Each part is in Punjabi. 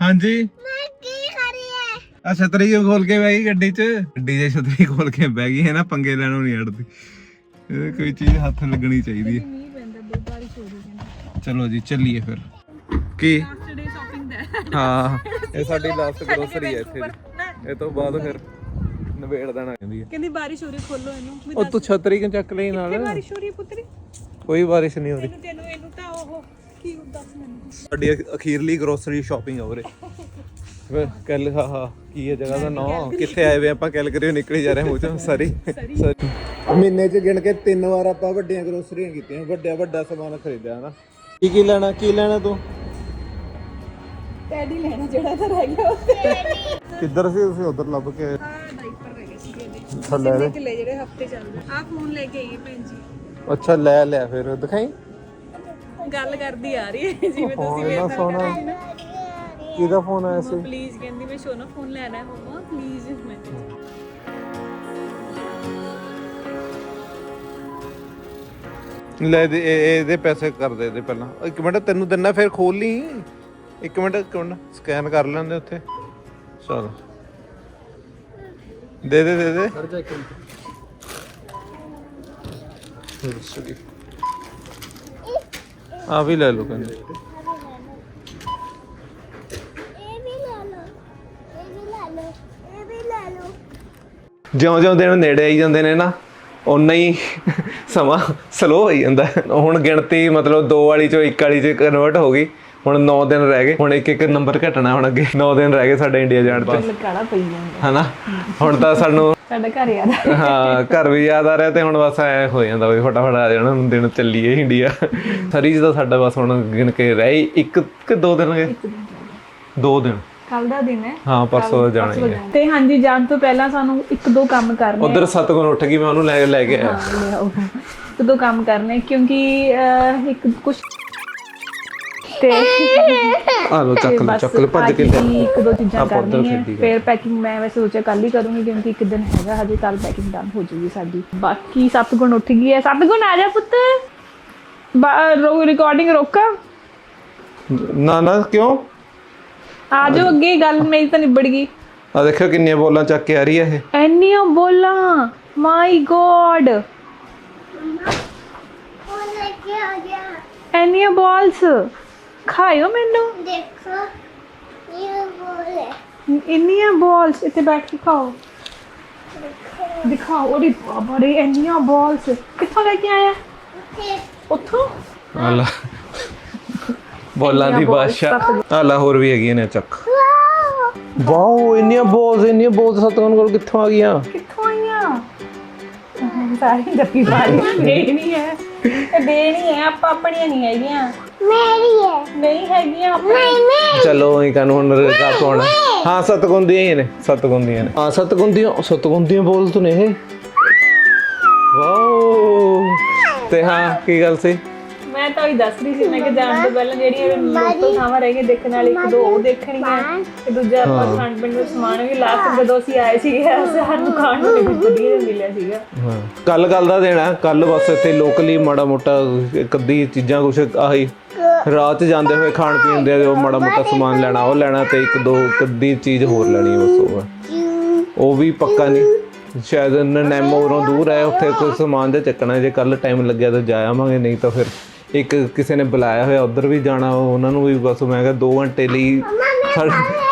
ਹਾਂਜੀ। ਮੈਂ ਕੀ ਕਰੀ ਹੈ ਆ ਛਤਰੀ ਕਿਉਂ ਖੋਲ ਕੇ ਬਹਿ ਗਈ ਗੱਡੀ 'ਚ? ਗੱਡੀ ਦੇ ਛਤਰੀ ਖੋਲ ਕੇ ਬਹਿ ਗਈ ਹੈ ਨਾ ਪੰਗੇ ਲੈਣੋਂ ਨਹੀਂ ਅੜਦੀ ਇਹ ਕੋਈ ਚੀਜ਼ ਹੱਥ ਲੱਗਣੀ ਚਾਹੀਦੀ ਹੈ। ਮੀਂਹ ਪੈਂਦਾ ਬਹੁਤ ਬਾਰਿਸ਼ ਹੋ ਰਹੀ ਹੈ ਚਲੋ ਜੀ ਚੱਲੀਏ ਫਿਰ। ਕੀ? ਸ਼ਾਪਿੰਗ ਦਾ। ਹਾਂ। ਇਹ ਸਾਡੀ ਲਾਸਟ ਗਰੋਸਰੀ ਹੈ ਇੱਥੇ ਦੀ। ਇਹ ਤੋਂ ਬਾਅਦ ਫਿਰ ਨਵੇੜ ਦੇਣਾ ਕਹਿੰਦੀ ਹੈ ਕਹਿੰਦੀ ਬਾਰਿਸ਼ ਹੋ ਰਹੀ ਖੋਲੋ ਇਹਨੂੰ। ਮੈਂ ਉਹ ਤੂੰ ਛਤਰੀ ਕਿਉਂ ਚੱਕ ਲਈ ਨਾਲ? ਬਾਰਿਸ਼ ਹੋ ਰਹੀ ਹੈ ਪੁੱਤਰੀ? ਕੋਈ ਬਾਰਿਸ਼ ਨਹੀਂ ਹੋ ਰਹੀ। ਤੈਨੂੰ ਸਾਡੀ ਅਖ- ਅਖੀਰਲੀ ਗਰੋਸਰੀ ਸ਼ਾਪਿੰਗ ਹੋ ਰਹੀ ਵੇ ਕੱਲ ਹਾਂ ਹਾਂ ਕੀ ਹੈ ਜਗ੍ਹਾ ਦਾ ਨਾਮ ਕਿੱਥੇ ਆਏ ਵੇ ਆਪਾਂ? ਕੱਲ ਕਰਿਓ ਨਿਕਲੀ ਜਾ ਰਹੇ ਮੂੰਹ ਚੋਂ ਸਾਰੀ। ਮਹੀਨੇ 'ਚ ਗਿਣ ਕੇ ਤਿੰਨ ਵਾਰ ਆਪਾਂ ਵੱਡੀਆਂ ਗਰੋਸਰੀਆਂ ਕੀਤੀਆਂ ਵੱਡਾ ਵੱਡਾ ਸਮਾਨ ਖਰੀਦਿਆ ਹਨਾ? ਕੀ ਕੀ ਲੈਣਾ ਕੀ ਲੈਣਾ ਤੂੰ? ਟੈਡੀ ਲੈਣਾ ਜਿਹੜਾ ਤਾਂ ਰਹਿ ਗਿਆ ਉੱਥੇ। ਕਿੱਧਰ ਸੀ ਤੁਸੀਂ? ਉਧਰ ਲੱਭ ਕੇ ਹਾਂ ਡਾਈਪਰ ਰਹਿ ਗਏ ਸੀ ਇਹਦੇ ਅੱਛਾ ਲੈ ਲੈ। ਕਿਲੇ ਜਿਹੜੇ ਹਫ਼ਤੇ ਚੱਲਦੇ ਆ? ਫੋਨ ਲੈ ਕੇ ਆਈ ਭੈਣ ਜੀ। ਅੱਛਾ ਲੈ ਲਿਆ ਫਿਰ ਦਿਖਾਈ? ਗੱਲ ਕਰਦੀ ਆ ਰਹੀ ਹੈ। ਜਿਵੇਂ ਤੁਸੀਂ ਮੇਰੇ ਨਾਲ ਸੋਹਣਾ ਕਰਦੇ ਨਾ ਕਿਹਦਾ ਫੋਨ ਆਇਆ ਸੀ? ਪਲੀਜ਼ ਕਹਿੰਦੀ ਮੈਂ ਸ਼ੋਨਾ ਫੋਨ ਲੈਣਾ ਹੈ ਮਮਾ ਪਲੀਜ਼ ਮੈਂ ਲੈ ਦੇ ਇਹ- ਇਹਦੇ ਪੈਸੇ ਕਰ ਦੇ ਦੇ ਪਹਿਲਾਂ। ਇੱਕ ਮਿੰਟ ਤੈਨੂੰ ਦਿੰਨਾ ਫਿਰ ਖੋਲ ਲਈ। ਇੱਕ ਮਿੰਟ ਇੱਕ ਮਿੰਟ ਸਕੈਨ ਕਰ ਲੈਂਦੇ ਉੱਥੇ। ਚਲ। ਦੇ ਦੇ ਦੇ ਦੇ। ਸੌਰੀ ਆ ਵੀ ਲੈ ਕਹਿੰਦੇ ਇਹ ਵੀ ਲੈ ਲਓ ਇਹ ਵੀ ਲੈ ਲਓ ਇਹ ਵੀ ਲੈ ਲਓ ਜਿਉਂ ਜਿਉਂ ਦਿਨ ਨੇੜੇ ਆਈ ਜਾਂਦੇ ਨੇ ਨਾ ਉਨਾ ਹੀ ਸਮਾਂ ਸਲੋ ਹੋਈ ਜਾਂਦਾ। ਹੁਣ ਗਿਣਤੀ ਮਤਲਬ 2 ਵਾਲੀ ਚੋਂ 1 ਵਾਲੀ ਚ ਕਨਵਰਟ ਹੋ ਗਈ। ਹੁਣ 9 ਦਿਨ ਰਹਿ ਗਏ। ਹੁਣ ਇੱਕ ਇੱਕ ਨੰਬਰ ਘਟਣਾ ਹੁਣ ਅੱਗੇ। 9 ਦਿਨ ਰਹਿ ਗਏ ਸਾਡੇ ਇੰਡੀਆ ਜਾਣ ਤੇ। ਲਕਾੜਾ ਪਈ ਜਾਂਦਾ ਹਨਾ? ਹੁਣ ਤਾਂ ਸਾਨੂੰ ਸਾਡਾ ਘਰ ਯਾਦ ਆ ਹਾਂ ਘਰ ਵੀ ਯਾਦ ਆ ਰਿਹਾ ਤੇ ਹੁਣ ਬਸ ਐ ਹੋ ਜਾਂਦਾ ਵੀ ਫਟਾਫਟ ਆ ਜਾਣਾ ਹੁਣ ਦਿਨ ਚੱਲੀਏ ਇੰਡੀਆ। ਸਰੀਜ਼ ਦਾ ਸਾਡਾ ਬਸ ਹੁਣ ਗਿਣ ਕੇ ਰਹਿ ਇੱਕ ਕਿ ਦੋ ਦਿਨ ਗਏ? ਦੋ ਦਿਨ। ਕੱਲ ਦਾ ਦਿਨ ਹੈ। ਹਾਂ ਪਰਸੋਂ ਜਾਣਾ ਹੀ ਹੈ। ਤੇ ਹਾਂਜੀ ਜਾਣ ਤੋਂ ਪਹਿਲਾਂ ਸਾਨੂੰ ਇੱਕ ਦੋ ਕੰਮ ਕਰਨੇ ਉਧਰ ਸਤਗੁਣ ਉੱਠ ਗਈ ਮੈਂ ਉਹਨੂੰ ਲੈ ਲੈ ਕੇ ਆਇਆ। ਹਾਂ, ਲਿਆਓ। ਇੱਕ ਦੋ ਕੰਮ ਕਰਨੇ ਕਿਉਂਕਿ ਇੱਕ ਕੁਝ ਤੇ ਆ ਲੋ ਚੱਕ ਲੈ ਬਸ ਚੱਕ ਲੈ ਭੱਜ ਕੇ ਅੱਜ ਲੈ ਹੀ ਇੱਕ ਦੋ ਚੀਜ਼ਾਂ ਆਪਾਂ ਉੱਧਰ ਕਰਨੀਆਂ ਖੇਡੀ ਗਏ। ਫਿਰ ਪੈਕਿੰਗ ਮੈਂ ਵੈਸੇ ਸੋਚਿਆ ਕੱਲ ਹੀ ਕਰੂੰਗੀ ਕਿਉਂਕਿ ਇੱਕ ਦਿਨ ਹੈਗਾ ਹਜੇ ਕੱਲ ਪੈਕਿੰਗ ਡਨ ਹੋ ਜੂਗੀ ਸਾਡੀ ਬਾਕੀ ਸਤਗੁਣ ਉੱਠ ਗਈ ਹੈ ਸਤਗੁਣ ਆ ਜਾ ਪੁੱਤ ਰਿਕਾਰਡਿੰਗ ਰੋਕਾ ਨਾ ਨਾ ਕਿਉਂ ਆ ਜਾਓ ਅੱਗੇ ਗੱਲ ਮੇਰੀ ਤਾਂ ਨਿਬੜ ਗਈ ਆ ਦੇਖਿਓ ਕਿੰਨੀਆਂ ਬੋਲਾਂ ਚੱਕ ਕੇ ਆ ਰਹੀ ਹੈ ਇਹ ਐਨੀਆਂ ਬੋਲਾਂ ਮਾਈ ਗੋਡ ਉਹ ਲੈ ਕੇ ਆ ਗਿਆ ਐਨੀਆਂ ਬਾਲਸ ਖਾਇਓ ਮੈਨੂੰ। ਦੇਖੋ ਇਹ ਬੋਲੇ ਇੰਨੀਆਂ ਬਾਲਸ ਇੱਥੇ ਬੈਠ ਕੇ ਖਾਓ। ਦਿਖਾਓ ਉਹਦੀ ਰੇ ਇੰਨੀਆਂ ਬਾਲਸ ਕਿੱਥੋਂ ਲੈ ਕੇ ਆਇਆ? ਉੱਥੋਂ? ਆਲਾ। ਬੋਲਾਂ ਦੀ ਬਾਦਸ਼ਾਹ। ਆਲਾ ਹੋਰ ਵੀ ਹੈਗੀਆਂ ਨੇ ਚੱਕ। ਵਾਓ। ਇੰਨੀਆਂ ਬੋਲਸ ਇੰਨੀਆਂ ਬੋਲਸ ਸਤਗੁਣ ਕੋਲ ਕਿੱਥੋਂ ਆ ਗਈਆਂ? ਕਿੱਥੋਂ ਆਈਆਂ? ਸਾਰੀ ਜੱਫੀ ਮਾਰੀ ਦੇਣੀ ਹੈ। ਇਹ ਦੇਣੀ ਹੈ ਆਪਾਂ ਆਪਣੀਆਂ ਨਹੀਂ ਹੈਗੀਆਂ। ਮੇਰੀ ਹੈ। ਨਹੀਂ ਹੈਗੀਆਂ ਆਪਣੀਆਂ ਨਹੀਂ ਨਹੀਂ ਚਲੋ ਇਹ ਕਾਨੂੰ ਹੁਣ ਰਗਾ ਪਾਉਣਾ ਹਾਂ ਸਤਗੁਣ ਦੀਆਂ ਹੀ ਨੇ ਸਤਗੁਣ ਦੀਆਂ ਨੇ। ਹਾਂ ਸਤਗੁਣ ਦੀਆਂ ਸਤਗੁਣ ਦੀਆਂ ਬੋਲਸ ਨੇ ਇਹ। ਵਾਓ। ਤੇ ਹਾਂ ਕੀ ਗੱਲ ਸੀ? ਮੈਂ ਤਾਂ ਉਹੀ ਦੱਸ ਰਹੀ ਸੀ ਮੈਂ ਕਿ ਜਾਣ ਤੋਂ ਪਹਿਲਾਂ ਜਿਹੜੀਆਂ ਲੋਕਲ ਥਾਵਾਂ ਰਹਿ ਗਈਆਂ ਦੇਖਣ ਵਾਲੀ ਇੱਕ ਦੋ ਉਹ ਦੇਖਣੀਆਂ ਤੇ ਦੂਜਾ ਆਪਾਂ ਖਾਣ ਪੀਣ ਦਾ ਸਮਾਨ ਵੀ ਲਾਸਟ ਜਦੋਂ ਅਸੀਂ ਆਏ ਸੀਗੇ ਸਾਨੂੰ ਖਾਣ ਨੂੰ ਕੁਝ ਵਧੀਆ ਜਿਹਾ ਮਿਲਿਆ ਸੀਗਾ। ਹਾਂ। ਕੱਲ ਕੱਲ ਦਾ ਦੇਣਾ ਕੱਲ ਬਸ ਇੱਥੇ ਲੋਕਲੀ ਮਾੜਾ ਮੋਟਾ ਇੱਕ ਅੱਧੀ ਚੀਜ਼ਾਂ ਕੁਛ ਆਹੀ ਰਾਤ 'ਚ ਜਾਂਦੇ ਹੋਏ ਖਾਣ ਪੀਣ ਦੇ ਉਹ ਮਾੜਾ ਮੋਟਾ ਸਮਾਨ ਲੈਣਾ ਉਹ ਲੈਣਾ ਤੇ ਇੱਕ ਦੋ ਇੱਕ ਅੱਧੀ ਚੀਜ਼ ਹੋਰ ਲੈਣੀ ਬਸ ਉਹ। ਉਹ ਵੀ ਪੱਕਾ ਨਹੀਂ। ਸ਼ਾਇਦ ਨੈਮੋ ਉਰੋਂ ਦੂਰ ਹੈ ਉੱਥੇ ਕੋਈ ਸਮਾਨ ਦੇ ਚੱਕਣਾ ਜੇ ਕੱਲ ਟਾਈਮ ਲੱਗਿਆ ਤਾਂ ਜਾ ਆਵਾਂਗੇ ਨਹੀਂ ਤਾਂ ਫਿਰ ਇੱਕ ਕਿਸੇ ਨੇ ਬੁਲਾਇਆ ਹੋਇਆ ਉਧਰ ਵੀ ਜਾਣਾ ਉਹਨਾਂ ਨੂੰ ਵੀ ਬਸ ਮੈਂ ਕਿਹਾ 2 ਘੰਟੇ ਲਈ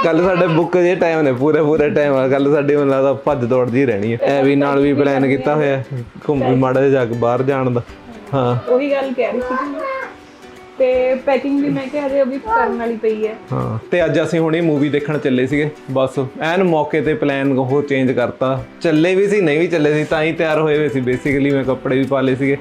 ਕੱਲ ਸਾਡੇ ਬੁੱਕ ਜੇ ਟਾਈਮ ਨੇ ਪੂਰੇ ਪੂਰੇ ਟਾਈਮ ਆ। ਕੱਲ ਸਾਡੀ ਮੈਨੂੰ ਲੱਗਦਾ ਭੱਜ ਦੌੜ ਜੀ ਰਹਿਣੀ ਹੈ ਐ ਵੀ ਨਾਲ ਵੀ ਪਲਾਨ ਕੀਤਾ ਹੋਇਆ ਘੁੰਮ ਵੀ ਮਾੜਾ ਜਿਹਾ ਜਾ ਕੇ ਬਾਹਰ ਜਾਣ ਦਾ। ਹਾਂ। ਉਹੀ ਗੱਲ ਕਹਿ ਰਹੀ ਸੀ। ਤੇ ਪੈਕਿੰਗ ਵੀ ਮੈਂ ਕਿਹਾ ਹਜੇ ਵੀ ਕਰਨ ਵਾਲੀ ਪਈ ਹੈ। ਹਾਂ ਤੇ ਅੱਜ ਅਸੀਂ ਹੁਣੇ ਮੂਵੀ ਦੇਖਣ ਚੱਲੇ ਸੀਗੇ ਬਸ ਐਨ ਮੌਕੇ ਤੇ ਪਲਾਨ ਉਹ ਚੇਂਜ ਕਰਤਾ। ਚੱਲੇ ਵੀ ਸੀ ਨਹੀਂ ਵੀ ਚੱਲੇ ਸੀ ਤਾਂ ਹੀ ਤਿਆਰ ਹੋਏ ਹੋਏ ਸੀ ਬੇਸਿਕਲੀ ਮੈਂ ਕੱਪੜੇ ਵੀ ਪਾ ਲਏ ਸੀਗੇ।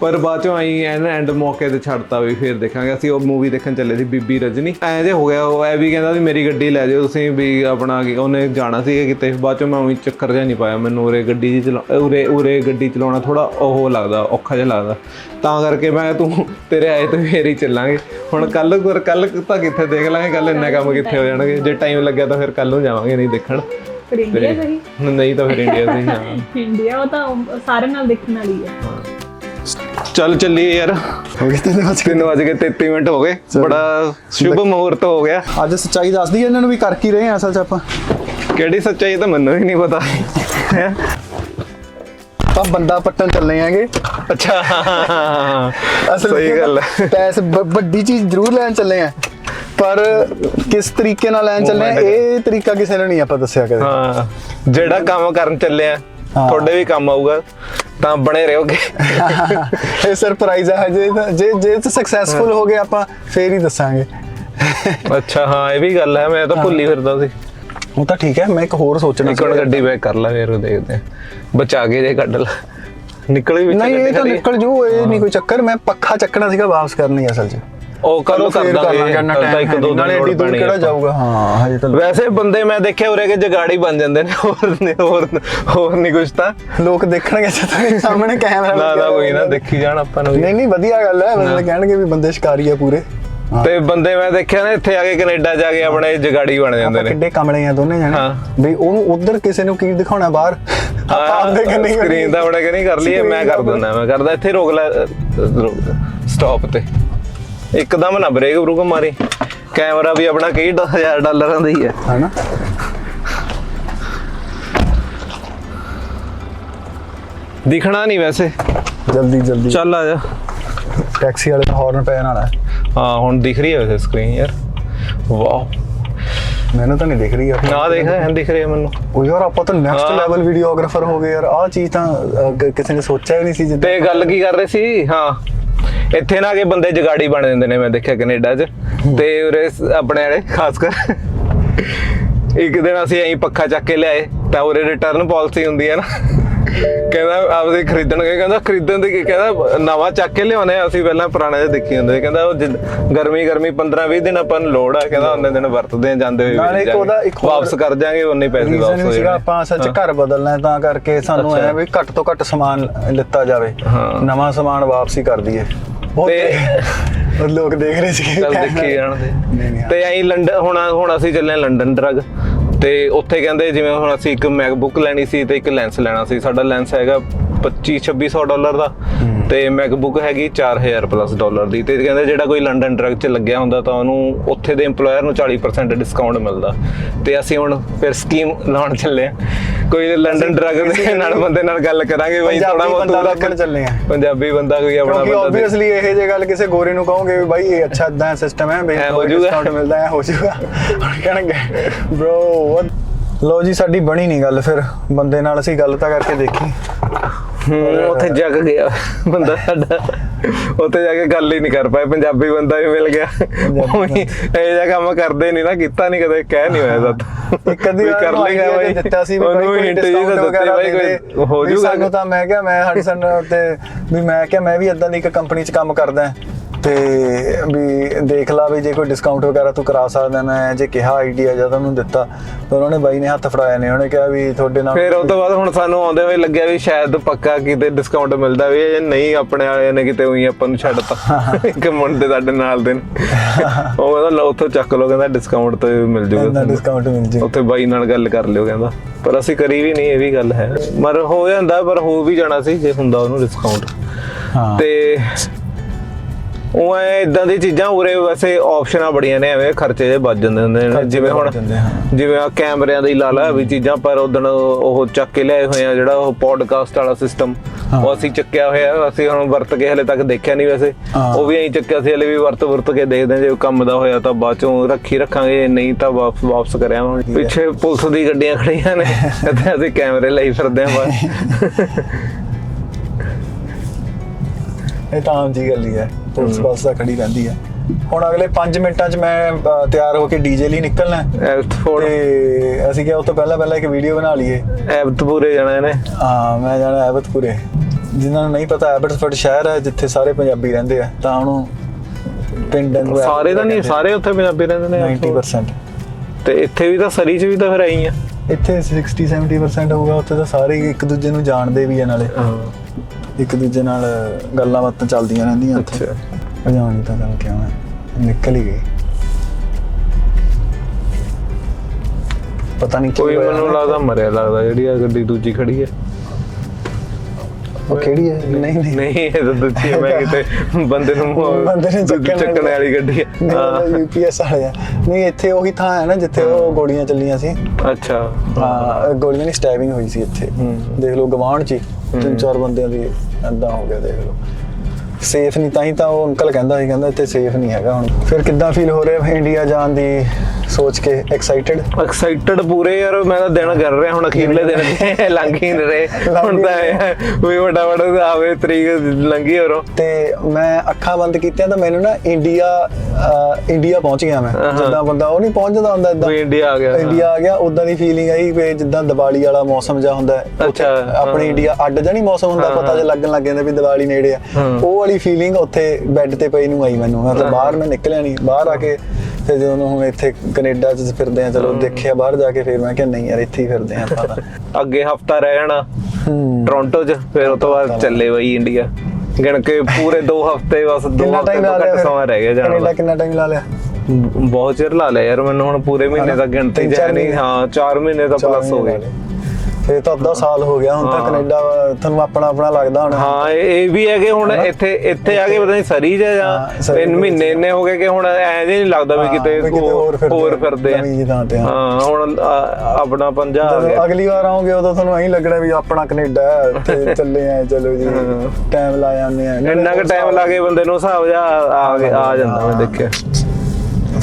ਪਰ ਬਾਅਦ ਚੋਂ ਆਈ ਐਨ ਐਂਡ ਮੌਕੇ ਤੇ ਛੱਡਤਾ ਵੀ ਫਿਰ ਦੇਖਾਂਗੇ। ਅਸੀਂ ਉਹ ਮੂਵੀ ਦੇਖਣ ਚੱਲੇ ਸੀ ਬੀਬੀ ਰਜਨੀ। ਐਂ ਜੇ ਹੋ ਗਿਆ ਉਹ ਐ ਵੀ ਕਹਿੰਦਾ ਵੀ ਮੇਰੀ ਗੱਡੀ ਲੈ ਜਾਓ ਤੁਸੀਂ ਵੀ ਆਪਣਾ ਉਹਨੇ ਜਾਣਾ ਸੀ ਕਿਤੇ। ਬਾਅਦ ਚੋਂ ਮੈਂ ਉਹੀ ਚੱਕਰ ਜਿਹਾ ਨਹੀਂ ਪਾਇਆ। ਮੈਨੂੰ ਉਰੇ ਗੱਡੀ ਜੀ ਚਲਾ ਉਰੇ ਉਰੇ ਗੱਡੀ ਚਲਾਉਣਾ ਥੋੜਾ ਉਹ ਲੱਗਦਾ ਔਖਾ ਜਿਹਾ ਲੱਗਦਾ। ਤਾਂ ਕਰਕੇ ਮੈਂ ਤੂੰ ਤੇਰੇ ਆਏ ਤੇ ਫੇਰ ਹੀ ਚੱਲਾਂਗੇ। ਹੁਣ ਕੱਲ ਕੱਲ ਤਾਂ ਕਿੱਥੇ ਦੇਖ ਲਾਂਗੇ ਕੱਲ ਇੰਨਾ ਕੰਮ ਕਿੱਥੇ ਹੋ ਜਾਣਗੇ। ਜੇ ਟਾਈਮ ਲੱਗਿਆ ਤਾਂ ਫਿਰ ਕੱਲ ਨੂੰ ਜਾਵਾਂਗੇ ਨਹੀਂ ਦੇਖਣ। ਫਿਰ ਇੰਡੀਆ ਸਹੀ? ਨਹੀਂ ਤਾਂ ਫਿਰ ਇੰਡੀਆ ਤੇ ਹੀ। ਇੰਡੀਆ ਉਹ ਤਾਂ ਸਾਰੇ ਨਾਲ ਦੇਖਣ ਵਾਲੀ ਹੈ। ਚੱਲ ਚੱਲੀਏ ਯਾਰ। ਹੋ ਗਏ ਤਿੰਨ ਵਜੇ 3 ਵਜ 33 ਮਿੰਟ ਹੋ ਗਏ। ਬੜਾ ਸ਼ੁਭ ਮੁਹੂਰਤ ਹੋ ਗਿਆ। ਅੱਜ ਸੱਚਾਈ ਦੱਸਦੀ ਇਹਨਾਂ ਨੂੰ ਵੀ ਕਰ ਕੀ ਰਹੇ ਆ ਅਸਲ 'ਚ ਆਪਾਂ। ਕਿਹੜੀ ਸੱਚਾਈ ਤਾਂ ਮੈਨੂੰ ਹੀ ਨਹੀਂ ਪਤਾ? ਆਪਾਂ ਬੰਦਾ ਪੱਟਣ ਚੱਲੇ ਆਂਗੇ। ਅੱਛਾ। ਅਸਲ ਸਹੀ ਗੱਲ ਹੈ ਪੈਸੇ ਵੱਡੀ ਚੀਜ਼ ਜ਼ਰੂਰ ਲੈਣ ਚੱਲੇ ਆ। ਪਰ ਕਿਸ ਤਰੀਕੇ ਨਾਲ ਲੈਣ ਚੱਲੇ ਇਹ ਤਰੀਕਾ ਕਿਸੇ ਨੂੰ ਨਹੀਂ ਆਪਾਂ ਦੱਸਿਆ ਕਦੇ। ਹਾਂ। ਜਿਹੜਾ ਕੰਮ ਕਰਨ ਚੱਲੇ ਆ। ਤੁਹਾਡੇ ਵੀ ਕੰਮ ਆਊਗਾ ਤਾਂ ਬਣੇ ਰਹੋਗੇ। ਇਹ ਸਰਪ੍ਰਾਈਜ਼ ਹੈ ਜੇ ਜੇ ਜੇ ਸਕਸੈਸਫੁਲ ਹੋ। ਗਏ ਆਪਾਂ ਫੇਰ ਹੀ ਦੱਸਾਂਗੇ। ਅੱਛਾ ਹਾਂ ਇਹ ਵੀ ਗੱਲ ਹੈ ਮੈਂ ਤਾਂ ਭੁੱਲੀ ਫਿਰਦਾ ਸੀ। ਉਹ ਤਾਂ ਠੀਕ ਹੈ ਮੈਂ ਇੱਕ ਹੋਰ ਸੋਚਣਾ ਸੀ। ਗੱਡੀ ਬੈਕ ਕਰ ਲੈ ਫੇਰ ਉਹ ਦੇਖਦੇ। ਬਚਾ ਕੇ ਜੇ ਕੱਢ ਲਾ। ਨਿਕਲ ਵੀ ਵਿੱਚ ਨਹੀਂ ਇਹ ਤਾਂ। ਨਿਕਲ ਜੂ ਇਹ ਨਹੀਂ ਕੋਈ ਚੱਕਰ। ਮੈਂ ਪੱਖਾ ਚੱਕਣਾ ਸੀਗਾ ਵਾਪਸ ਕਰਨੀ ਅਸਲ 'ਚ। ਉਹ ਕੱਲ ਚਲੋ ਕਰ ਦਾਂਗੇ ਤਾਂ ਇੱਕ ਦੋ ਦਿਨ ਦੂਰ ਪੈਣੀ ਕਿਹੜਾ। ਜਾਊਗਾ? ਹਾਂ ਹਜੇ ਤਾਂ ਵੈਸੇ ਬੰਦੇ ਮੈਂ ਦੇਖਿਆ ਉਰੇ ਕਿ ਜਗਾੜੀ ਬਣ ਜਾਂਦੇ ਨੇ ਹੋਰ ਹੋਰ ਹੋਰ ਨਹੀਂ ਕੁਛ ਤਾਂ। ਲੋਕ ਦੇਖਣਗੇ ਜਦੋਂ ਸਾਹਮਣੇ ਕੈਮਰਾ ਨਾ ਨਾ ਕੋਈ ਨਾ। ਦੇਖੀ ਜਾਣ ਆਪਾਂ ਨੂੰ। ਨਹੀਂ ਨਹੀਂ ਵਧੀਆ ਗੱਲ ਹੈ। ਬੰਦੇ ਕਹਿਣਗੇ ਵੀ ਬੰਦੇ ਸ਼ਿਕਾਰੀ ਆ ਪੂਰੇ। ਤੇ ਬੰਦੇ ਮੈਂ ਦੇਖਿਆ ਨਾ ਇੱਥੇ ਆ ਕੇ ਕੈਨੇਡਾ ਜਾ ਕੇ ਆਪਣੇ ਜਗਾੜੀ ਬਣ ਜਾਂਦੇ ਨੇ। ਕਿੱਡੇ ਕਮਲੇ ਆ ਦੋਨੇ ਜਣੇ। ਵੀ ਉਹਨੂੰ ਉਧਰ ਕਿਸੇ ਨੂੰ ਕੀ ਦਿਖਾਉਣਾ ਬਾਹਰ? ਆਪਾਂ ਆਪਦੇ ਕੰਨੀ ਸਕਰੀਨ ਦਾ ਬੜਾ ਕਿ ਨਹੀਂ ਕਰ ਲਈਏ ਮੈਂ ਕਰ ਦਿੰਦਾ ਮੈਂ ਕਰਦਾ ਇੱਥੇ ਰੋਕ ਲੈ ਸਟਾਪ ਤੇ। ਇੱਕਦਮ ਨਾ ਬ੍ਰੇਕ ਬਰੂਕ ਮਾਰੀ। ਕੈਮਰਾ ਵੀ ਆਪਣਾ ਕਈ 10000 ਡਾਲਰਾਂ ਦਾ ਹੀ ਹੈ। ਹਨਾ? ਦਿਖਣਾ ਨਹੀਂ ਵੈਸੇ। ਜਲਦੀ ਜਲਦੀ। ਚੱਲ ਆ ਜਾ। ਟੈਕਸੀ ਵਾਲੇ ਦਾ ਹਾਰਨ ਪੈਣ ਵਾਲਾ ਹੈ। ਹੁਣ ਦਿਖ ਰਹੀ ਹੈ ਵੈਸੇ ਸਕਰੀਨ ਯਾਰ। ਵਾਓ। ਮੈਨੂੰ ਤਾਂ ਨਹੀਂ ਦਿਖ ਰਹੀ ਆ ਨਾ ਦੇਖ ਰਿਹਾ ਦਿਖ ਰਿਹਾ ਮੈਨੂੰ। ਉਹ ਯਾਰ ਆਪਾਂ ਤਾਂ ਨੈਕਸਟ। ਲੈਵਲ ਵੀਡੀਓਗ੍ਰਾਫਰ ਹੋ ਗਏ ਯਾਰ। ਆਹ ਚੀਜ਼ ਤਾਂ ਕਿਸੇ ਨੇ ਸੋਚਿਆ ਹੀ ਨਹੀਂ ਸੀ ਜਿੱਦਾਂ। ਤੇ ਗੱਲ ਕੀ ਕਰ ਰਹੇ ਸੀ? ਹਾਂ। ਇੱਥੇ ਨਾ ਕਿ ਬੰਦੇ ਜਗਾੜੀ ਬਣ ਜਾਂਦੇ ਨੇ ਮੈਂ ਦੇਖਿਆ ਕੈਨੇਡਾ 'ਚ। ਤੇ ਉਰੇ ਆਪਣੇ ਵਾਲੇ ਖਾਸ ਕਰ। ਇੱਕ ਦਿਨ ਅਸੀਂ ਐਂ ਪੱਖਾ ਚੱਕ ਕੇ ਲਿਆਏ ਤਾਂ ਉਰੇ ਰਿਟਰਨ ਪਾਲਿਸੀ ਹੁੰਦੀ ਹੈ ਨਾ। ਕਹਿੰਦਾ ਆਪਦੇ ਖਰੀਦਣਗੇ ਕਹਿੰਦਾ ਖਰੀਦਣ ਦੀ ਕੀ ਕਹਿੰਦਾ ਨਵਾਂ ਚੱਕ ਕੇ ਲਿਆਉਣੇ ਅਸੀਂ ਪਹਿਲਾਂ ਪੁਰਾਣਾ ਜਿਹਾ ਦੇਖੀ ਹੁੰਦੇ ਕਹਿੰਦਾ ਉਹ ਗਰਮੀ ਗਰਮੀ 15 20 ਦਿਨ ਆਪਾਂ ਨੂੰ ਲੋੜ ਆ ਕਹਿੰਦਾ ਉਹਨੇ ਦਿਨ ਵਰਤਦੇ ਆ ਜਾਂਦੇ ਹੋਏ ਨਾਲੇ ਇੱਕ। ਉਹਦਾ ਇੱਕ ਵਾਪਸ ਕਰ ਜਾਾਂਗੇ ਉਹਨੇ ਪੈਸੇ ਵਾਪਸ ਹੋ ਵੀ ਸੀਗਾ ਜਾਣੇ। ਆਪਾਂ ਅਸਲ 'ਚ ਘਰ ਬਦਲਣਾ ਹੈ ਤਾਂ ਕਰਕੇ ਸਾਨੂੰ। ਐ ਵੀ ਘੱਟ ਤੋਂ ਘੱਟ ਸਮਾਨ ਲਿੱਤਾ ਜਾਵੇ। ਨਵਾਂ ਸਮਾਨ ਵਾਪਸੀ ਕਰ ਦਈਏ। ਬਹੁਤ ਲੋਕ ਦੇਖ ਰਹੇ ਸੀ ਚੱਲ ਦੇਖੀ ਜਾਣ ਦੇ। ਤੇ ਐਂ ਲੰਡਨ ਹੁਣ ਹੁਣ ਅਸੀਂ ਚੱਲੇ ਲੰਡਨ ਡਰਗ ਤੇ ਉੱਥੇ ਕਹਿੰਦੇ ਜਿਵੇਂ ਹੁਣ ਅਸੀਂ ਇੱਕ ਮੈਕਬੁੱਕ ਲੈਣੀ ਸੀ ਤੇ ਇੱਕ ਲੈਂਸ ਲੈਣਾ ਸੀ। ਸਾਡਾ ਲੈਂਸ ਹੈਗਾ 25 2600 ਡਾਲਰ ਦਾ। ਤੇ ਮੈਕਬੁੱਕ ਹੈਗੀ 4000 ਪਲੱਸ ਡਾਲਰ ਦੀ ਤੇ ਕਹਿੰਦੇ ਜਿਹੜਾ ਕੋਈ ਲੰਡਨ ਡਰਗ 'ਚ ਲੱਗਿਆ ਹੁੰਦਾ ਤਾਂ ਉਹਨੂੰ ਉੱਥੇ ਦੇ EMPLOYER ਨੂੰ 40% ਡਿਸਕਾਊਂਟ ਮਿਲਦਾ। ਤੇ ਅਸੀਂ ਹੁਣ ਫਿਰ ਸਕੀਮ ਲਾਉਣ ਚੱਲੇ ਆ ਕੋਈ ਲੰਡਨ ਡਰਗ ਦੇ ਨਾਲ ਬੰਦੇ ਨਾਲ ਗੱਲ ਕਰਾਂਗੇ ਬਈ ਥੋੜਾ ਬਹੁਤ ਲੱਭਣ ਚੱਲੇ ਆ ਪੰਜਾਬੀ ਬੰਦਾ ਕੋਈ ਆਪਣਾ ਬੰਦਾ ਆਬਵੀਅਸਲੀ ਇਹ ਜੇ ਗੱਲ ਕਿਸੇ ਗੋਰੇ ਨੂੰ ਕਹੋਗੇ ਵੀ ਬਾਈ ਇਹ ਅੱਛਾ ਇਦਾਂ ਸਿਸਟਮ ਹੈ ਬਈ। ਡਿਸਕਾਊਂਟ ਮਿਲਦਾ ਹੈ ਹੋ ਜਾਊਗਾ। ਹੁਣ ਕਹਿਣਗੇ ਬ్రో ਲੋ ਜੀ ਸਾਡੀ ਬਣੀ ਨਹੀਂ ਗੱਲ ਫਿਰ। ਬੰਦੇ ਨਾਲ ਅਸੀਂ ਗੱਲ ਤਾਂ ਕਰਕੇ ਦੇਖੀ। ਹੂੰ ਉੱਥੇ ਜਗ ਗਿਆ ਬੰਦਾ ਸਾਡਾ। ਉੱਥੇ ਜਾ ਕੇ ਗੱਲ ਹੀ ਨਹੀਂ ਕਰ ਪਾਏ ਪੰਜਾਬੀ ਬੰਦਾ ਵੀ ਮਿਲ ਗਿਆ। ਉਹੀ ਇਹ ਜਿਹਾ ਕੰਮ ਕਰਦੇ ਨਹੀਂ ਨਾ ਕੀਤਾ ਨਹੀਂ ਕਦੇ ਕਹਿ ਨਹੀਂ ਹੋਇਆ ਸਤ। ਇੱਕ ਅੱਧੀ ਵਾਰ ਕਰ ਲੇਗਾ ਬਾਈ। ਦਿੱਤਾ ਸੀ ਉਹਨੂੰ ਕੋਈ ਹਿੰਟ ਜੀ ਤਾਂ ਦਿੱਤੀ ਬਾਈ। ਕੋਈ ਹੋ ਜੂਗਾ। ਸਾਨੂੰ ਤਾਂ ਮੈਂ ਕਿਹਾ ਮੈਂ ਸਾਡੀ ਸਨ ਤੇ ਵੀ ਮੈਂ ਕਿਹਾ ਮੈਂ ਵੀ ਇਦਾਂ ਦੀ ਇੱਕ ਕੰਪਨੀ 'ਚ ਕੰਮ ਕਰਦਾ। ਤੇ ਵੀ ਦੇਖ ਲਾ ਵੀ ਜੇ ਕੋਈ ਡਿਸਕਾਊਂਟ ਵਗੈਰਾ ਤੂੰ ਕਰਾ ਸਕਦਾ ਮੈਂ ਜੇ ਕਿਹਾ ਆਈਡੀਆ ਜਦ ਉਹਨੂੰ ਦਿੱਤਾ ਤਾਂ ਉਹਨਾਂ ਨੇ ਬਾਈ ਨੇ ਹੱਥ ਫੜਾਇਆ ਨੇ ਉਹਨੇ ਕਿਹਾ ਵੀ ਤੁਹਾਡੇ ਨਾਲ ਫਿਰ ਉਸ ਤੋਂ ਬਾਅਦ ਹੁਣ ਸਾਨੂੰ ਆਉਂਦੇ ਹੋਏ ਲੱਗਿਆ ਵੀ ਸ਼ਾਇਦ ਪੱਕਾ ਕਿਤੇ ਡਿਸਕਾਊਂਟ ਮਿਲਦਾ ਵੀ ਇਹ ਨਹੀਂ ਆਪਣੇ ਵਾਲਿਆਂ ਨੇ ਕਿਤੇ ਉਹੀ ਆਪਾਂ ਨੂੰ ਛੱਡਤਾ। ਇੱਕ ਮੁੰਡੇ ਸਾਡੇ ਨਾਲ ਦੇ ਉਹ ਕਹਿੰਦਾ ਲਓ ਉੱਥੋਂ ਚੱਕ ਲਓ ਕਹਿੰਦਾ ਡਿਸਕਾਊਂਟ ਤੇ ਮਿਲ ਜੂਗਾ ਤੁਹਾਨੂੰ। ਡਿਸਕਾਊਂਟ ਮਿਲ ਜੇ। ਉੱਥੇ ਬਾਈ ਨਾਲ ਗੱਲ ਕਰ ਲਿਓ ਕਹਿੰਦਾ। ਪਰ ਅਸੀਂ ਕਰੀ ਵੀ ਨਹੀਂ ਇਹ ਵੀ ਗੱਲ ਹੈ। ਮਰ ਹੋ ਜਾਂਦਾ ਪਰ ਹੋ ਵੀ ਜਾਣਾ ਸੀ ਜੇ ਹੁੰਦਾ ਉਹਨੂੰ ਡਿਸਕਾਊਂਟ ਹਾਂ। ਤੇ ਉਹ ਐ ਇਦਾਂ ਦੀ ਚੀਜ਼ਾਂ ਉਰੇ ਵੈਸੇ ਆਪਸ਼ਨਾਂ ਬੜੀਆਂ ਨੇ ਐਵੇਂ ਖਰਚੇ ਜੇ ਵੱਜ ਜਾਂਦੇ ਹੁੰਦੇ ਨੇ ਜਿਵੇਂ ਹੁਣ। ਜਿਵੇਂ ਆ ਕੈਮਰਿਆਂ ਦਾ ਹੀ ਲਾ ਲਾ ਵੀ ਚੀਜ਼ਾਂ ਪਰ ਉਦਣ ਉਹ ਚੱਕ ਕੇ ਲਿਆਏ ਹੋਏ ਆ ਜਿਹੜਾ ਉਹ ਪੋਡਕਾਸਟ ਵਾਲਾ ਸਿਸਟਮ ਉਹ ਅਸੀਂ ਚੱਕਿਆ ਹੋਇਆ ਅਸੀਂ ਹੁਣ ਵਰਤ ਕੇ ਹਲੇ ਤੱਕ ਦੇਖਿਆ ਨਹੀਂ ਵੈਸੇ। ਉਹ ਵੀ ਐਂ ਚੱਕਿਆ ਸੀ ਹਲੇ ਵੀ ਵਰਤ ਵਰਤ ਕੇ ਦੇਖਦੇ ਜੇ ਕੰਮ ਦਾ ਹੋਇਆ ਤਾਂ ਬਾਅਦ ਚੋਂ ਰੱਖੀ ਰੱਖਾਂਗੇ ਨਹੀਂ ਤਾਂ ਵਾਪਸ ਵਾਪਸ ਕਰਿਆ ਪਿੱਛੇ ਪੁਲਿਸ ਦੀ ਗੱਡੀਆਂ ਖੜੀਆਂ ਨੇ ਇੱਥੇ ਅਸੀਂ ਕੈਮਰੇ ਲਈ ਫਿਰਦੇ ਆਂ ਬਸ ਇਹ ਤਾਂ ਆਮ ਜੀ ਗੱਲ ਹੀ ਹੈ। ਪੁਲਿਸ ਬੱਸ ਦਾ ਖੜੀ ਰਹਿੰਦੀ ਹੈ। ਹੁਣ ਅਗਲੇ 5 ਮਿੰਟਾਂ 'ਚ ਮੈਂ ਅ, ਤਿਆਰ ਹੋ ਕੇ ਡੀਜੇ ਲਈ ਨਿਕਲਣਾ ਹੈ। ਐਬਟਫੋਰਡ ਤੇ ਅਸੀਂ ਕਿਹਾ ਉਹ ਤੋਂ ਪਹਿਲਾਂ ਪਹਿਲਾਂ ਇੱਕ ਵੀਡੀਓ ਬਣਾ ਲਈਏ। ਐਬਟਪੂਰੇ ਜਾਣਾ ਇਹਨੇ। ਹਾਂ ਮੈਂ ਜਾਣਾ ਐਬਟਪੁਰੇ ਜਿਨ੍ਹਾਂ ਨੂੰ ਨਹੀਂ ਪਤਾ ਐਬਟਫੋਰਡ ਸ਼ਹਿਰ ਹੈ ਜਿੱਥੇ ਸਾਰੇ ਪੰਜਾਬੀ ਰਹਿੰਦੇ ਆ। ਤਾਂ ਉਹਨੂੰ ਪਿੰਡ ਨੂੰ ਸਾਰੇ ਤਾਂ ਨਹੀਂ ਸਾਰੇ ਉੱਥੇ ਪੰਜਾਬੀ ਰਹਿੰਦੇ ਨੇ 90% ਤੇ ਇੱਥੇ ਵੀ ਤਾਂ ਸਰੀ ਚ ਵੀ ਤਾਂ ਫਿਰ ਆਈ ਆ। ਇੱਥੇ 60 70% ਹੋਊਗਾ ਉੱਥੇ ਤਾਂ ਸਾਰੇ ਹੀ ਇੱਕ ਦੂਜੇ ਨੂੰ ਜਾਣਦੇ ਵੀ ਆ ਨਾਲੇ। ਇੱਕ ਦੂਜੇ ਨਾਲ ਗੱਲਾਂ ਬਾਤਾਂ ਚੱਲਦੀਆਂ ਰਹਿੰਦੀਆਂ ਉੱਥੇ। ਭਜਾਉਣੀ ਤਾਂ ਕਿਉਂ ਹੈ? ਨਿਕਲ ਹੀ ਗਈ ਪਤਾ ਨਹੀਂ ਕੀ ਕੋਈ ਹੋਇਆ ਮੈਨੂੰ ਲੱਗਦਾ ਮਰਿਆ ਲੱਗਦਾ ਜਿਹੜੀ ਆ ਗੱਡੀ ਦੂਜੀ ਖੜੀ ਹੈ। ਉਹ ਕਿਹੜੀ ਹੈ? ਨਹੀਂ ਨਹੀਂ ਨਹੀਂ। ਇਹ ਤਾਂ ਦੂਜੀ ਹੈ, ਮੈਂ ਕਿਤੇ ਬੰਦੇ ਨੂੰ ਬੰਦੇ ਨੂੰ ਚੱਕਣ ਚੱਕਣ ਵਾਲੀ ਗੱਡੀ ਹੈ। ਹਾਂ, ਯੂਪੀਐਸ ਵਾਲੇ ਆ ਨਹੀਂ ਇੱਥੇ ਉਹੀ ਥਾਂ ਹੈ ਨਾ ਜਿੱਥੇ ਉਹ ਗੋਲੀਆਂ ਚੱਲੀਆਂ ਸੀ। ਅੱਛਾ। ਹਾਂ ਗੋਲੀਆਂ ਦੀ ਸਟੈਬਿੰਗ ਹੋਈ ਸੀ ਇੱਥੇ। ਦੇਖ ਲਓ ਗਵਾਂਢ ਚ ਤਿੰਨ ਚਾਰ ਬੰਦਿਆਂ ਦੀ ਏਦਾਂ ਹੋ ਗਿਆ ਦੇਖ ਲਓ। ਸੇਫ ਨਹੀਂ ਤਾਂ ਹੀ ਤਾਂ ਉਹ ਅੰਕਲ ਕਹਿੰਦਾ ਸੀ, ਕਹਿੰਦਾ ਇੱਥੇ ਸੇਫ ਨਹੀਂ ਹੈਗਾ ਹੁਣ। ਫਿਰ ਕਿੱਦਾਂ ਫੀਲ ਹੋ ਰਿਹਾ ਇੰਡੀਆ ਜਾਣ ਦੀ? ਸੋਚ ਕੇ ਐਕਸਾਈਟਡ ਐਕਸਾਈਟਡ ਪੂਰੇ ਯਾਰ ਮੈਂ ਤਾਂ ਦਿਨ ਕਰ ਰਿਹਾ ਹੁਣ ਅਖੀਰਲੇ ਦਿਨ ਤੇ ਲੰਘ ਹੀ ਰਹੇ। ਹੁਣ ਤਾਂ ਵੀ ਵੱਡਾ ਵੱਡਾ ਆਵੇ ਤਰੀਕ ਲੰਘੀ ਹੋਰੋ। ਤੇ ਮੈਂ ਅੱਖਾਂ ਬੰਦ ਕੀਤੀਆਂ ਤਾਂ ਮੈਨੂੰ ਨਾ ਇੰਡੀਆ ਇੰਡੀਆ ਪਹੁੰਚ ਗਿਆ ਮੈਂ। ਜਿੱਦਾਂ ਬੰਦਾ ਉਹ ਨਹੀਂ ਪਹੁੰਚਦਾ ਹੁੰਦਾ ਇਦਾਂ। ਵੀ ਇੰਡੀਆ ਆ ਗਿਆ ਇੰਡੀਆ ਆ ਗਿਆ ਉਦਾਂ ਦੀ ਫੀਲਿੰਗ ਆਈ ਵੀ ਜਿੱਦਾਂ ਦੀਵਾਲੀ ਵਾਲਾ ਮੌਸਮ ਜਾ ਹੁੰਦਾ ਅੱਛਾ, ਆਪਣੇ। ਇੰਡੀਆ ਅੱਡ ਜਾਣੀ ਮੌਸਮ ਹੁੰਦਾ ਪਤਾ ਜੇ ਲੱਗਣ ਲੱਗ ਜਾਂਦਾ ਵੀ ਦੀਵਾਲੀ ਨੇੜੇ ਆ। ਉਹ ਵਾਲੀ ਫੀਲਿੰਗ ਉੱਥੇ ਬੈੱਡ ਤੇ ਪਈ ਨੂੰ ਆਈ ਮੈਨੂੰ। ਮਤਲਬ ਬਾਹਰ ਮੈਂ ਨਿਕਲਿਆ ਨਹੀਂ ਬਾਹਰ ਆ ਕੇ ਤੇ ਜਦੋਂ ਹੁਣ ਇੱਥੇ ਕੈਨੇਡਾ ਚ ਫਿਰਦੇ ਆ ਚਲੋ ਦੇਖਿਆ ਬਾਹਰ ਜਾ ਕੇ ਫਿਰ ਮੈਂ ਕਿਹਾ ਨਹੀਂ ਯਾਰ ਇੱਥੇ ਹੀ ਫਿਰਦੇ ਆ ਆਪਾਂ ਤਾਂ। ਅੱਗੇ ਹਫਤਾ ਰਹਿ ਜਾਣਾ। ਹੂੰ। ਟੋਰਾਂਟੋ 'ਚ ਫਿਰ ਉਸ ਤੋਂ ਬਾਅਦ ਚੱਲੇ ਬਈ ਇੰਡੀਆ ਗਿਣ ਕੇ ਪੂਰੇ 2 ਹਫ਼ਤੇ ਬਸ 2 ਕਿੰਨਾ ਹਫ਼ਤੇ ਤੋਂ ਘੱਟ? ਸਮਾਂ ਰਹਿ ਗਿਆ ਜਾਣ ਦਾ ਕਿੰਨਾ ਟਾਈਮ ਲਾ ਲਿਆ? ਬਹੁਤ ਚਿਰ ਲਾ ਲਿਆ ਯਾਰ ਮੈਨੂੰ ਹੁਣ ਪੂਰੇ ਮਹੀਨੇ ਹਨਾ? ਤੱਕ ਗਿਣਤੀ ਜਾ ਨਹੀਂ। ਹਾਂ 4 ਮਹੀਨੇ ਚਾਰ ਪਲੱਸ ਹੋ ਗਏ। ਫਿਰ ਤਾਂ ਅੱਧਾ ਸਾਲ ਹੋ ਗਿਆ ਹੁਣ ਤਾਂ। ਕੈਨੇਡਾ ਤੁਹਾਨੂੰ ਆਪਣਾ ਆਪਣਾ ਲੱਗਦਾ ਹੋਣਾ ਹਾਂ ਇਹ ਇਹ ਵੀ ਹੈ ਕਿ ਹੁਣ ਇੱਥੇ ਇੱਥੇ ਆ ਕੇ ਪਤਾ ਨਹੀਂ ਸਰੀ ਜਾ ਜਾਂ ਤਿੰਨ ਮਹੀਨੇ। ਇੰਨੇ ਹੋ ਗਏ ਕਿ ਹੁਣ ਐਂ ਜੇ ਨਹੀਂ ਲੱਗਦਾ ਵੀ ਕਿਤੇ ਹੋਰ ਫਿਰਦੇ ਆ, ਹਾਂ। ਹੁਣ ਆਪਣਾ ਪੰਜਾ ਆ ਗਿਆ ਅਗਲੀ ਵਾਰ ਆਉਂਗੇ ਉਦੋਂ ਤੁਹਾਨੂੰ ਐਂ ਲੱਗਣਾ ਵੀ ਆਪਣਾ ਕੈਨੇਡਾ ਹੈ ਤੇ ਚੱਲੇ ਆ ਚਲੋ ਜੀ। ਟਾਈਮ ਲਾ ਜਾਂਦੇ ਆ ਇੰਨਾ ਕੁ ਟਾਈਮ ਲਾ ਕੇ ਬੰਦੇ ਨੂੰ ਹਿਸਾਬ ਜਾ ਆ ਗਿਆ- ਆ ਜਾਂਦਾ ਮੈਂ ਦੇਖਿਆ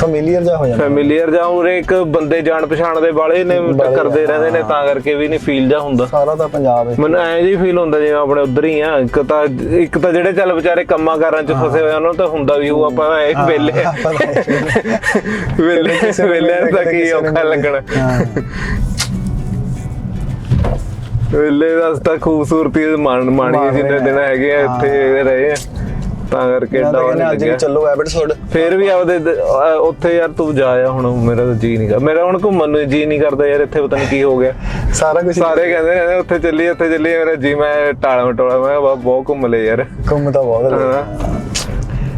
ਫੈਮਿਲੀਅਰ ਜਾ ਹੋ ਜਾਂਦਾ। ਫੈਮਿਲੀਅਰ ਜਾਂ ਉਰੇ ਇੱਕ ਬੰਦੇ ਜਾਣ ਪਛਾਣ ਦੇ ਬਾਲੇ ਨੇ ਬਾਲੇ ਕਰਦੇ ਆ, ਰਹਿੰਦੇ ਨੇ। ਤਾਂ ਕਰਕੇ ਵੀ ਨਹੀਂ ਫੀਲ ਜਾ ਹੁੰਦਾ। ਸਾਰਾ ਤਾਂ ਪੰਜਾਬ ਹੈ ਮੈਨੂੰ ਐਂ ਜੀ ਫੀਲ ਹੁੰਦਾ ਜਿਵੇਂ ਆਪਣੇ ਉਧਰ ਹੀ ਆ। ਇੱਕ ਤਾਂ ਇੱਕ ਤਾਂ ਜਿਹੜੇ ਚੱਲ ਵਿਚਾਰੇ ਕੰਮਾਂ ਕਾਰਾਂ 'ਚ ਫਸੇ ਹੋਏ ਆ, ਉਹਨਾਂ ਨੂੰ ਤਾਂ ਹੁੰਦਾ ਵੀ ਉਹ ਆਪਾਂ ਇਹ ਵੇਲੇ ਵੇਲੇ ਵੇਲੇ ਤਾਂ ਕੀ ਔਖਾ। ਲੱਗਣਾ। ਵੇਲੇ ਦਾ ਤਾਂ ਖੂਬਸੂਰਤੀ ਮਾਣ ਮਾਣੀ ਜਿੰਨੇ ਦਿਨ। ਹੈਗੇ ਆ ਇੱਥੇ ਰਹੇ ਆ। ਤਾਂ ਕਰਕੇ ਡਾਊਨ ਵੀ ਲੱਗਿਆ। ਚੱਲੋ ਐਬਟਸਫੋਰਡ ਫੇਰ ਵੀ ਆਪਦੇ ਦ- ਅਹ ਉੱਥੇ ਯਾਰ ਤੂੰ ਜਾ ਆ ਹੁਣ ਮੇਰਾ ਤਾਂ ਜੀ ਨਹੀਂ ਕਰ ਮੇਰਾ ਹੁਣ ਘੁੰਮਣ ਨੂੰ ਜੀ ਨਹੀਂ ਕਰਦਾ ਯਾਰ ਇੱਥੇ ਪਤਾ ਨਹੀਂ ਕੀ ਹੋ ਗਿਆ। ਸਾਰਾ ਕੁਝ ਸਾਰੇ ਕਹਿੰਦੇ ਨੇ ਉੱਥੇ ਚੱਲੀ ਉੱਥੇ ਚੱਲੀ ਮੇਰਾ ਜੀ ਮੈਂ ਟਾਲਾ ਮਟੋਲਾ ਮੈਂ ਕਿਹਾ ਬਹੁਤ ਘੁੰਮ ਲਏ ਯਾਰ। ਘੁੰਮ ਤਾਂ ਬਹੁਤ ਲਿਆ। ਹਾਂ।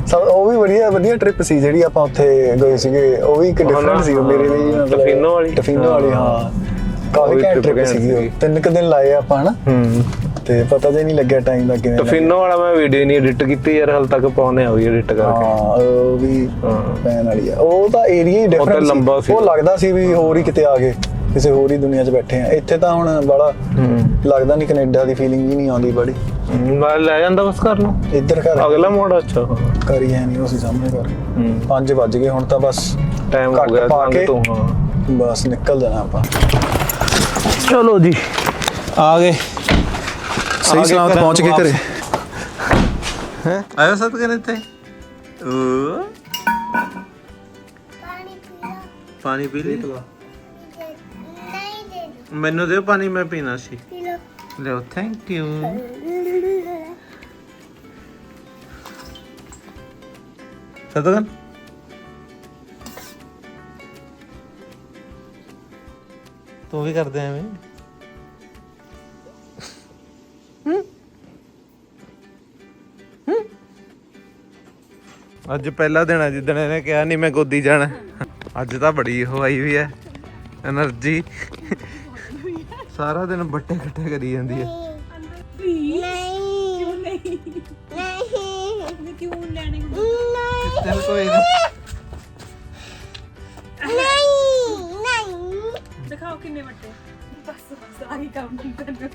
ਸਭ ਉਹ ਵੀ ਵਧੀਆ ਵਧੀਆ ਟ੍ਰਿਪ ਸੀ ਜਿਹੜੀ ਆਪਾਂ ਉੱਥੇ ਗਏ ਸੀਗੇ। ਉਹ ਵੀ ਇੱਕ ਡਿਫਰੈਂਟ ਸੀ ਉਹ ਮੇਰੇ ਲਈ ਮਤਲਬ ਟਫਿਨੋ ਵਾਲੀ? ਟਫਿਨੋ ਵਾਲੀ ਹਾਂ। ਉਹ ਕਾਫੀ ਵੀ ਘੈਂਟ trip ਟ੍ਰਿਪ ਘੈਂਟ ਸੀਗੀ ਉਹ। ਸੀਗੀ। ਤਿੰਨ ਕੁ ਦਿਨ ਲਾਏ ਆਪਾਂ ਹਨਾ? ਹੂੰ। ਤੇ ਪਤਾ ਜੇ ਨਹੀਂ ਲੱਗਿਆ ਟਾਈਮ ਦਾ ਕਿਵੇਂ। ਟਫਿਨੋ ਵਾਲਾ ਮੈਂ ਵੀਡੀਓ ਨਹੀਂ ਐਡਿਟ ਕੀਤੀ ਯਾਰ ਹਾਲ ਤੱਕ ਪਾਉਣੇ ਆ ਵੀ ਐਡਿਟ ਕਰਕੇ। ਹਾਂ ਉਹ ਵੀ। ਪੈਨ ਵਾਲੀ ਆ। ਉਹ ਤਾਂ ਏਰੀਆ ਹੀ ਡਿਫਰੈਂਟ ਸੀ। ਲੰਬਾ ਸੀ। ਉਹ ਲੱਗਦਾ ਸੀ ਵੀ ਹੋਰ ਹੀ ਕਿਤੇ ਆ ਗਏ ਕਿਸੇ ਹੋਰ ਹੀ ਦੁਨੀਆ 'ਚ ਬੈਠੇ ਆ। ਇੱਥੇ ਤਾਂ ਹੁਣ ਬੜਾ ਲੱਗਦਾ ਨਹੀਂ ਕੈਨੇਡਾ ਦੀ ਫੀਲਿੰਗ ਹੀ ਨਹੀਂ ਆਉਂਦੀ ਬੜੀ। ਮੈਂ ਲੈ ਜਾਂਦਾ ਬਸ ਘਰ ਨੂੰ। ਇੱਧਰ ਘਰ ਅਗਲਾ ਮੋੜ ਅੱਛਾ ਕਰੀ ਹੈ ਨਹੀਂ ਉਹ ਸੀ ਸਾਹਮਣੇ ਹੂੰ। 5 ਵੱਜ ਗਏ ਹੁਣ ਤਾਂ ਬਸ ਟਾਈਮ ਹੋ ਗਿਆ ਕੇ ਤੋਂ ਹਾਂ। ਬਸ ਨਿਕਲ ਜਾਣਾ ਆਪਾਂ। ਚਲੋ ਜੀ। ਆ ਗਏ। ਸਹੀ ਸਲਾਮਤ ਪਹੁੰਚ ਗਏ ਘਰੇ। ਹੈ? ਆਇਆ ਸਤ ਕਰੇ ਤੇ ਓ ਪਾਣੀ ਪੀ ਲਈ? ਨਹੀਂ ਦੇ ਮੈਨੂੰ ਦਿਓ ਪਾਣੀ ਮੈਂ ਪੀਣਾ ਸੀ। ਪੀਲਾ ਲਿਓ। ਥੈਂਕ ਯੂ ਸਤਗਨ ਤੂੰ ਵੀ ਕਰਦੇ ਐਵੇਂ। ਅੱਜ ਪਹਿਲਾ ਦਿਨ ਆ ਜਿੱਦਣ ਇਹਨੇ ਕਿਹਾ ਨਹੀਂ ਮੈਂ ਗੋਦੀ ਜਾਣਾ। ਅੱਜ ਤਾਂ ਬੜੀ ਉਹ ਆਈ ਵੀ ਹੈ એનર્ਜੀ ਸਾਰਾ ਦਿਨ ਬੱਟੇ ਇਕੱਠੇ ਕਰੀ ਜਾਂਦੀ ਹੈ ਨਹੀਂ। ਨਹੀਂ ਨਹੀਂ ਕਿਉਂ ਲੈਣੇ ਚੱਲ ਨਹੀਂ। ਨਹੀਂ ਦਿਖਾਓ ਕਿੰਨੇ ਬੱਟੇ ਬਸ ਬਸ ਕੰਮ ਕਰਨਾ।